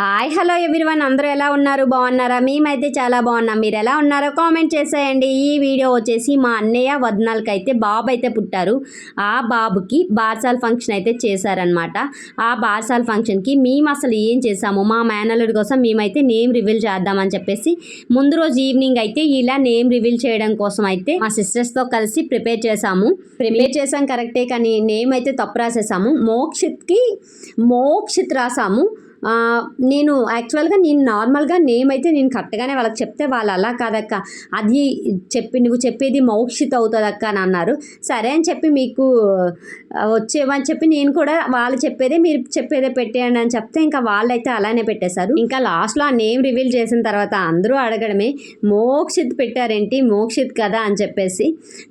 Hi hello everyone. అందరూ ఎలా ఉన్నారు? బాగున్నారా? మేమైతే చాలా బాగున్నాం. మీరు ఎలా ఉన్నారో కామెంట్ చేసేయండి. ఈ వీడియో వచ్చేసి మా అన్నయ్య వదనాలకి అయితే బాబు అయితే పుట్టారు. ఆ బాబుకి బార్సాల్ ఫంక్షన్ అయితే చేశారనమాట ఆ బార్సాల్ ఫంక్షన్కి మేము అసలు ఏం చేసాము మా మేనల్లుడి కోసం మేమైతే నేమ్ రివీల్ చేద్దామని చెప్పేసి ముందు రోజు ఈవినింగ్ అయితే ఇలా నేమ్ రివీల్ చేయడం కోసం అయితే మా సిస్టర్స్తో కలిసి ప్రిపేర్ చేసాము ప్రిపేర్ చేసాం కరెక్టే కానీ నేమ్ అయితే తప్పు రాసేసాము మోక్షిత్కి మోక్షిత్ రాసాము. నేను యాక్చువల్గా నేను నార్మల్గా నేమ్ అయితే నేను కరెక్ట్గానే వాళ్ళకి చెప్తే వాళ్ళు అలా కాదక్క. అది చెప్పి నువ్వు చెప్పేది మౌక్షిత్ అవుతుంది అక్క అని అన్నారు. సరే అని చెప్పి మీకు వచ్చేవని చెప్పి నేను కూడా వాళ్ళు చెప్పేదే మీరు చెప్పేదే పెట్టేయండి అని చెప్తే ఇంకా వాళ్ళైతే అలానే పెట్టేశారు. ఇంకా లాస్ట్లో ఆ నేమ్ రివీల్ చేసిన తర్వాత అందరూ అడగడమే మోక్షిత్ పెట్టారేంటి? మోక్షిత్ కదా అని చెప్పేసి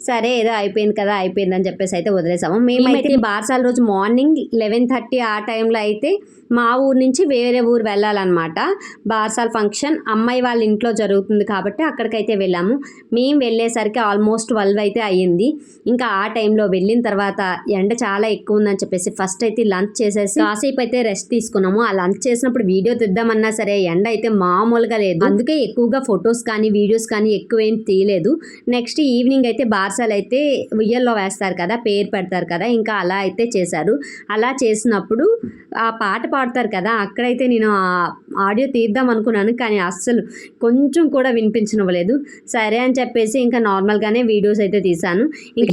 సరే ఏదో అయిపోయింది కదా అయిపోయింది అని చెప్పేసి అయితే వదిలేసాము. మేమైతే బార్సాల రోజు మార్నింగ్ లెవెన్ థర్టీ ఆ టైంలో అయితే మా ఊరు నుంచి వేరే ఊరు వెళ్ళాలన్నమాట. బార్సాల్ ఫంక్షన్ అమ్మాయి వాళ్ళ ఇంట్లో జరుగుతుంది కాబట్టి అక్కడికైతే వెళ్ళాము. మేము వెళ్ళేసరికి ఆల్మోస్ట్ ట్వెల్వ్ అయితే అయ్యింది. ఇంకా ఆ టైంలో వెళ్ళిన తర్వాత ఎండ చాలా ఎక్కువ ఉందని చెప్పేసి ఫస్ట్ అయితే లంచ్ చేసేసి కాసేపు అయితే రెస్ట్ తీసుకున్నాము. ఆ లంచ్ చేసినప్పుడు వీడియో తీద్దామన్నా సరే ఎండ అయితే మామూలుగా లేదు. అందుకే ఎక్కువగా ఫొటోస్ కానీ వీడియోస్ కానీ ఎక్కువ ఏం తీయలేదు. నెక్స్ట్ ఈవినింగ్ అయితే బార్సాల్ అయితే ఉయ్యల్లో వేస్తారు కదా పేరు పెడతారు కదా ఇంకా అలా అయితే చేశారు. అలా చేసినప్పుడు ఆ పాట పాడతారు కదా అక్కడైతే నేను ఆ ఆడియో తీద్దాం అనుకున్నాను కానీ అస్సలు కొంచెం కూడా వినిపించనివ్వలేదు. సరే అని చెప్పేసి ఇంకా నార్మల్గానే వీడియోస్ అయితే తీశాను.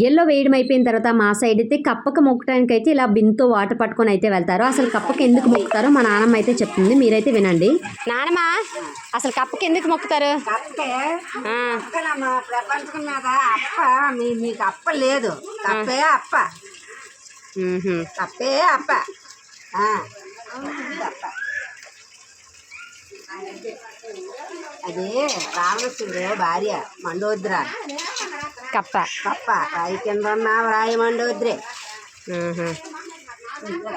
ఎల్లో వేయడం అయిపోయిన తర్వాత మా సైడ్ అయితే కప్పక మొక్కడానికి అయితే ఇలా బింతో వాటర్ పట్టుకొని అయితే వెళ్తారు. అసలు కప్పకి ఎందుకు మొక్కుతారో మా నాన్నమ్మ అయితే చెప్తుంది. మీరైతే వినండి. నానమ్మ అసలు కప్పకి ఎందుకు మొక్కుతారు? కప్పే ఆ, అక్కడమ్మ ప్రపంచం మీద? అప్ప మీ మీకు అప్ప లేదు. కప్పే అప్ప. ఇది అప్ప. అది రామకృష్ణుడు భార్య మండోద్ర. కప్ప. కప్ప. రాయి కింద ఉన్న రాయి మండోద్రే.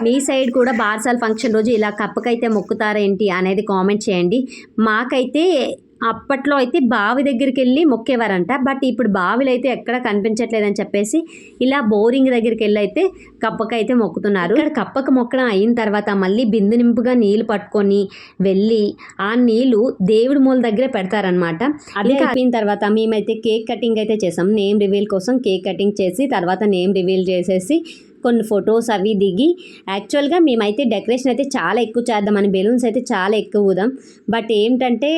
మీ సైడ్ కూడా బార్సాల్ ఫంక్షన్ రోజు ఇలా కప్పకైతే మొక్కుతారేంటి అనేది కామెంట్ చేయండి. మాకైతే అప్పట్లో అయితే బావి దగ్గరికి వెళ్ళి మొక్కేవారంట. బట్ ఇప్పుడు బావిలు అయితే ఎక్కడ కనిపించట్లేదని చెప్పేసి ఇలా బోరింగ్ దగ్గరికి వెళ్ళి అయితే కప్పకైతే మొక్కుతున్నారు. ఇక్కడ కప్పకు మొక్కడం అయిన తర్వాత మళ్ళీ బిందు నింపుగా నీళ్ళు పట్టుకొని వెళ్ళి ఆ నీళ్ళు దేవుడి మూల దగ్గరే పెడతారనమాట అదే అయిపోయిన తర్వాత మేమైతే కేక్ కటింగ్ అయితే చేసాం. నేమ్ రివీల్ కోసం కేక్ కటింగ్ చేసి తర్వాత నేమ్ రివీల్ చేసేసి కొన్ని ఫొటోస్ అవి దిగి యాక్చువల్గా మేమైతే డెకరేషన్ అయితే చాలా ఎక్కువ చేద్దామని బెలూన్స్ అయితే చాలా ఎక్కువ ఊదాం. బట్ ఏంటంటే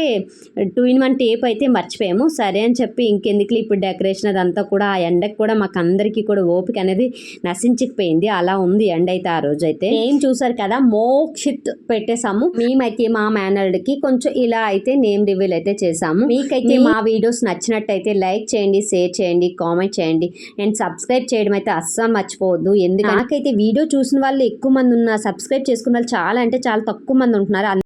టూ ఇన్ వన్ టేప్ అయితే మర్చిపోయాము. సరే అని చెప్పి ఇంకెందుకు ఇప్పుడు డెకరేషన్ అదంతా కూడా ఆ ఎండకు కూడా మాకు అందరికీ కూడా ఓపిక అనేది నశించకపోయింది అలా ఉంది ఎండ అయితే ఆ రోజు అయితే. ఏం చూసారు కదా మోక్షిత్ పెట్టేసాము మేమైతే మా మేనర్డ్కి కొంచెం ఇలా అయితే నేమ్ రివీల్ అయితే చేసాము మీకైతే మా వీడియోస్ నచ్చినట్టయితే లైక్ చేయండి షేర్ చేయండి కామెంట్ చేయండి. అండ్ సబ్స్క్రైబ్ చేయడం అయితే అస్సలు మర్చిపోవద్దు. ఎందుకంటే నాకైతే వీడియో చూసిన వాళ్ళు ఎక్కువ మంది ఉన్నారు సబ్స్క్రైబ్ చేసుకున్న వాళ్ళు చాలా అంటే చాలా తక్కువ మంది ఉంటున్నారు.